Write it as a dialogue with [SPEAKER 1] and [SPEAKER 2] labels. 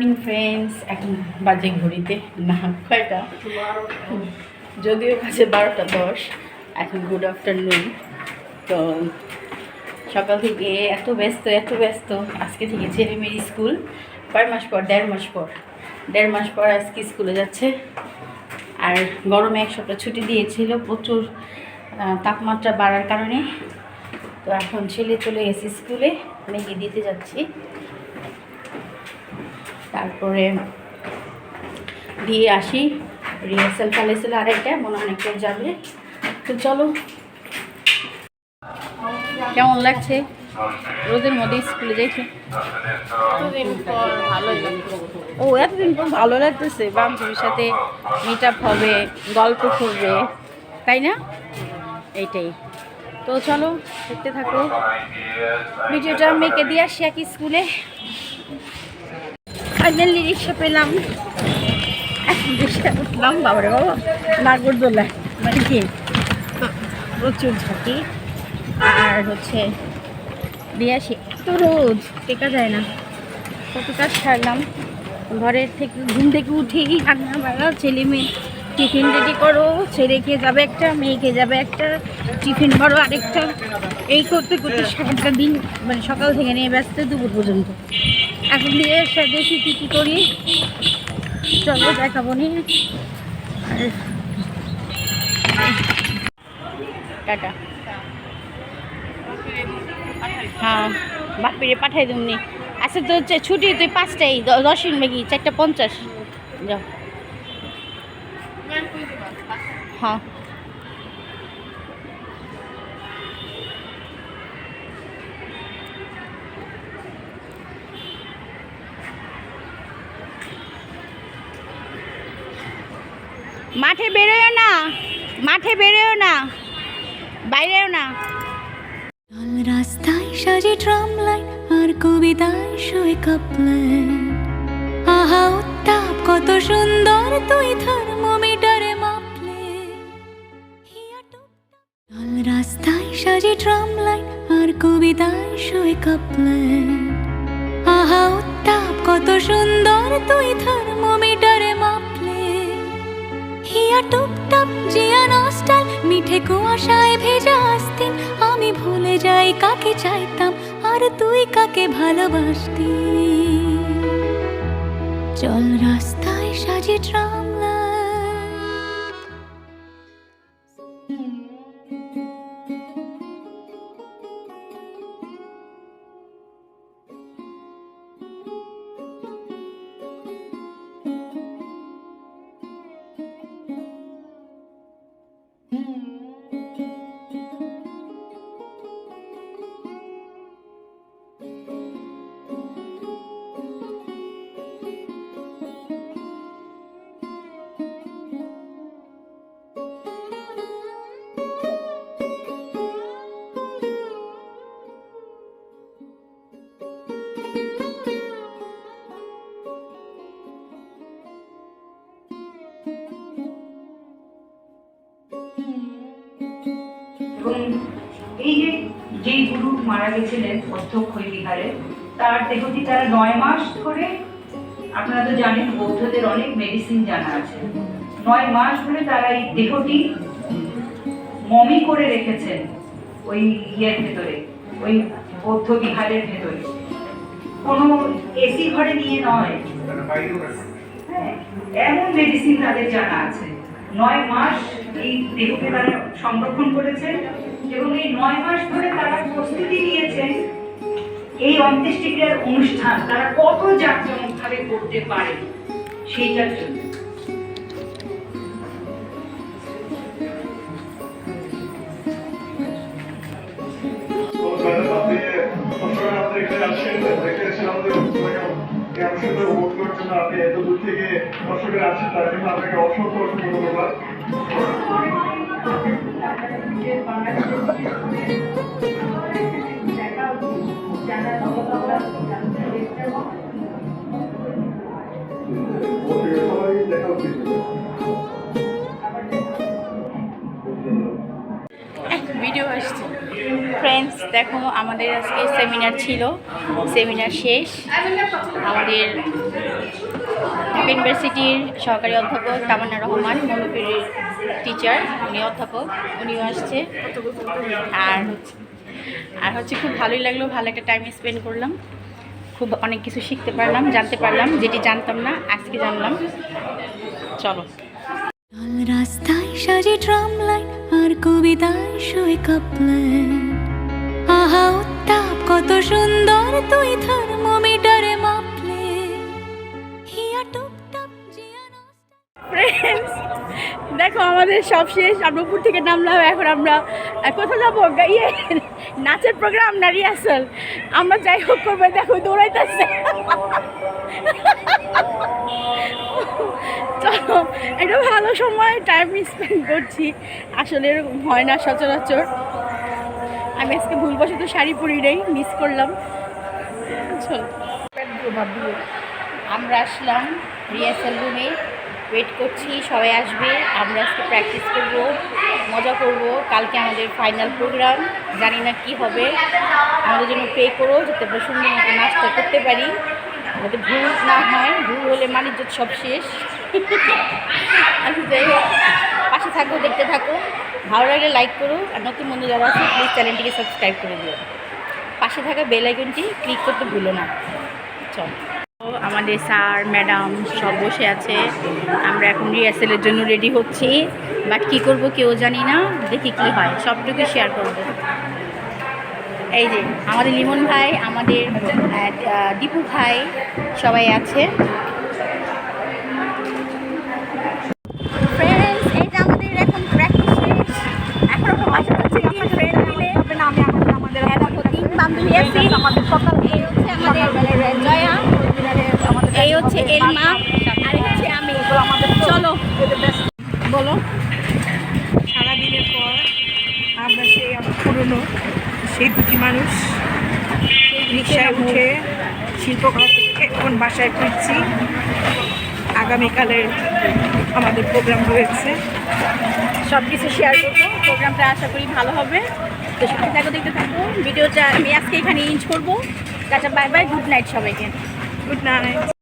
[SPEAKER 1] Morning friends এখন বাজে ঘড়িতে না, কয়টা? যদিও বাজে বারোটা দশ, এখন গুড আফটারনুন তো সকাল থেকে এত ব্যস্ত এত ব্যস্ত। আজকে থেকে ছেলে মেয়ের স্কুল, কয় মাস পর? দেড় মাস পর। দেড় মাস পর আজকে স্কুলে যাচ্ছে। আর গরমে এক সপ্তাহ ছুটি দিয়েছিল, প্রচুর তাপমাত্রা বাড়ার কারণে। তো এখন ছেলে চলে গেছে স্কুলে মেয়েকে দিতে যাচ্ছি। তারপরে দিয়ে আসি। রিহার্সাল ফালেছিল আরেকটা মনে হয় অনেকটা যাবে। তো চলো। কেমন লাগছে? রোদের মধ্যে স্কুলে যাইছে? ও এতদিন পর ভালো লাগতেছে। বান্ধবীর সাথে মিট আপ হবে গল্প করবে তাই না? এইটাই। তো চলো দেখতে থাকো। ভিডিওটা মেয়েকে দিয়ে আসি এক স্কুলে। ফাইনালি রিক্সা পেলাম। রিক্সা উঠলাম, বাবারে বাবা। নাগরদোলা মানে কি? প্রচুর ঝাঁকি। আর হচ্ছে দিয়ে আসি তো রোদ টেকা যায় না। কত কাজ ছাড়লাম ঘরের থেকে ঘুম থেকে উঠেই রান্না বান্না, ছেলে মেয়ে, টিফিন রেডি করো, ছেলে খেয়ে যাবে একটা, মেয়ে খেয়ে যাবে একটা, টিফিন ভরো আরেকটা। এই করতে করতে সারাটা দিন মানে সকাল থেকে নিয়ে ব্যস্ত দুপুর পর্যন্ত। এখন দিয়ে এসে দেখি কী কী করি। চলো দেখাবো নি। টাটা। হ্যাঁ বাপিরে পাঠাই দিমনি আচ্ছা তো হচ্ছে ছুটি তুই পাঁচটাই দ- দশ মিনিট চারটা পঞ্চাশ। যাও। হ্যাঁ। মাঠে বেরোয় না। মাঠে বেরোয় না। বাইরেও না।
[SPEAKER 2] রাস্তায় সাজে ট্রাম লাইন, আর কবিতায় শোয় কাপলাইন আহা, উত্তাপ, কত সুন্দর তুই থার্মোমিটারে মাপলে। লাল রাস্তায় সাজে ট্রাম লাইন, আর কবিতায় শোয় কাপলাইন আহা, উত্তাপ, কত সুন্দর তুই থার্মোমিটারে হিয়া টুপটাপ জিয়া নস্টাল মিঠে কুয়াশায় ভেজা আসতিন, আমি ভুলে যাই কাকে চাইতাম, আর তুই কাকে ভালোবাসতি? চল রাস্তায় সাজে ট্রাম
[SPEAKER 3] মারা গেছিলেন অধ্যক্ষ বিহারে। তার দেহটি তারা নয় মাস ধরে আপনারা তো জানেন বৌদ্ধদের অনেক মেডিসিন জানা আছে। নয় মাস ধরে তারা এই দেহটি মমি করে রেখেছেন ওই ইয়ের ভেতরে ওই বৌদ্ধ বিহারের ভেতরে। কোনো এসি ঘরে নিয়ে নয়। হ্যাঁ, এমন মেডিসিন তাদের জানা আছে। নয় মাস এই দেহকে তারা সংরক্ষণ করেছেন। এবং এই নয় মাস ধরে তারা প্রস্তুতি নিয়েছেন এই অন্ত্যেষ্টিক্রিয়ার অনুষ্ঠান। তারা কত জাঁকজমক ভাবে করতে পারে সেইটার জন্য
[SPEAKER 4] আপনি এত দূর থেকে দর্শকের আসছেন, তার জন্য আপনাকে অসংখ্য অসংখ্য ধন্যবাদ।
[SPEAKER 1] ভিডিও আসছে। ফ্রেন্ডস দেখো আমাদের আজকে সেমিনার ছিল। সেমিনার শেষ। আমাদের ইউনিভার্সিটির সহকারী অধ্যাপক তামান্না রহমান মৌলভীর টিচার উনি অধ্যাপক, উনিও আসছে। আর আর হচ্ছে খুব ভালোই লাগল, ভালো একটা টাইম স্পেন্ড করলাম। খুব অনেক কিছু শিখতে পারলাম, জানতে পারলাম, যেটি জানতাম না, আজকে জানলাম। চলো।
[SPEAKER 2] রাস্তায় সাজে ট্রাম লাইন, আর কবিতায় শোয় কাপলেন আহা, উত্তাপ, কত সুন্দর তুই থার্মোমিটারে
[SPEAKER 1] ফ্রেন্ডস দেখো, আমাদের সব শেষ। আমরা উপর থেকে নামলাম, এখন আমরা কোথায় যাব? ইয়ে নাচের প্রোগ্রাম না রিহার্সাল আমরা যাই হোক করব, দেখো, দৌড়াইতেছে। চলো, একটা ভালো সময় টাইম স্পেন্ড করছি। আসলে এরকম হয় না সচরাচর। আমি আজকে ভুলবশত শাড়ি পরি নেই মিস করলাম। আমরা আসলাম রিহার্সাল রুমে ওয়েট করছি, সবাই আসবে। আমরা আজকে প্র্যাকটিস করব, মজা করব। কালকে আমাদের ফাইনাল প্রোগ্রাম জানি না কি হবে। আমাদের জন্য পে করো যাতে আমরা সুন্দর মতো নাচটা করতে পারি। যাতে ভুল না হয়, ভুল হলে বাণিজ্য সব শেষ। আচ্ছা যাই হোক পাশে থাকো, দেখতে থাকো। ভালো লাগলে লাইক করো। আর নতুন বন্ধু যারা আছে প্লিজ চ্যানেলটিকে সাবস্ক্রাইব করে দিও। পাশে থাকা বেল আইকনটি ক্লিক করতে ভুলো না। চল। আমাদের স্যার ম্যাডাম সব বসে আছে। আমরা এখন রিহার্সেলের জন্য রেডি হচ্ছি। বাট কি করব কেউ জানি না। দেখি কি হয়। সবটুকু শেয়ার করব। এই যে আমাদের লিমন ভাই আমাদের দীপু ভাই সবাই আছে। আমাদের সকাল এই হচ্ছে আমাদের জয়া। এই হচ্ছে এলমা আর এই হচ্ছে আমি। চলো। বলো।
[SPEAKER 5] সারাদিনের পর আমরা সেই পুরনো সেই দুটি মানুষ রিক্সায় উঠে শিল্পকলা এখন বাসায় ফিরছি। আগামীকালের আমাদের প্রোগ্রাম রয়েছে।
[SPEAKER 1] সব কিছু শেয়ার করব। প্রোগ্রামটা আশা করি ভালো হবে। তো সাথে থাকো দেখতে থাকো। ভিডিওটা আমি আজকে এখানে ইঞ্জ করব। Tata bye bye good night সবাইকে।
[SPEAKER 5] Good night